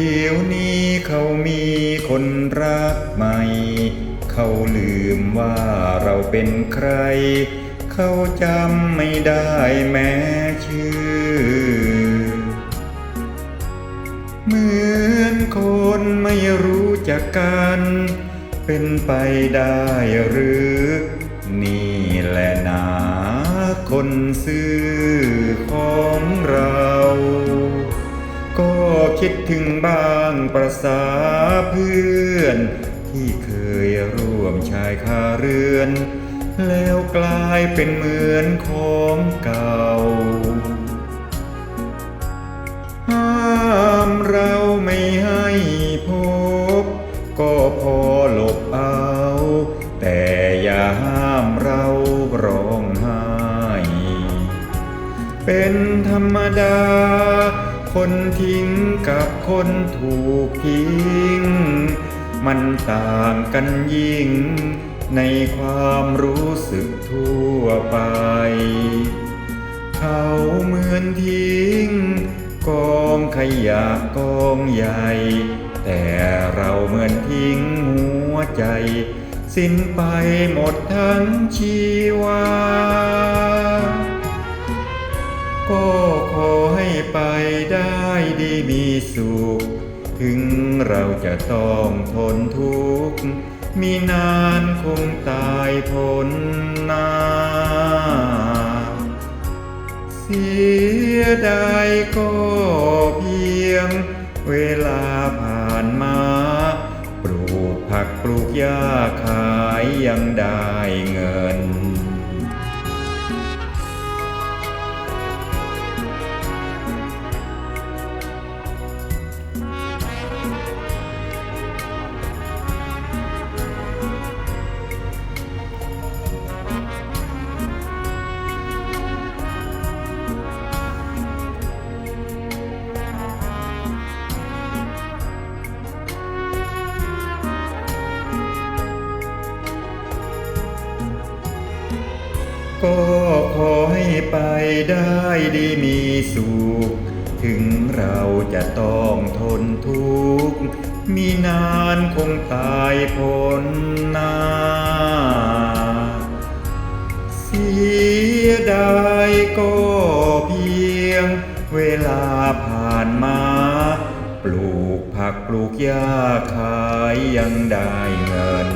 เดี๋ยวนี้เขามีคนรักใหม่ เขาลืมว่าเราเป็นใคร เขาจำไม่ได้แม้ชื่อ เหมือนคนไม่รู้จักกัน เป็นไปได้หรือ นี่แหละนาคนซื่อของเรา ก็คิดถึงบ้างประสาเพื่อน ที่เคยร่วมชายคาเรือน แล้วกลายเป็นเหมือนของเก่า ห้ามเราไม่ให้พบ ก็พอหลบเอา แต่อย่าห้ามเราร้องไห้ เป็นธรรมดา คนทิ้งกับคนถูกทิ้ง มันต่างกันยิ่ง ในความรู้สึกทั่วไป เขาเหมือนทิ้ง กองขยะกองใหญ่ แต่เราเหมือนทิ้งหัวใจ สิ้นไปหมดทั้งชีวาก็ขอ ได้ดีมีสุข ถึงเราจะต้องทนทุกข์ มีนานคงตายพ้นหน้า เสียดายก็เพียง เวลาผ่านมา ปลูกผักปลูกหญ้าขายยังได้เงิน ก็ขอให้ไปได้ดีมีสุข ถึงเราจะต้องทนทุกข์ มีนานคงตายพ้นหน้า เสียดายก็เพียง เวลาผ่านมา ปลูกผักปลูกหญ้าขายยังได้เงิน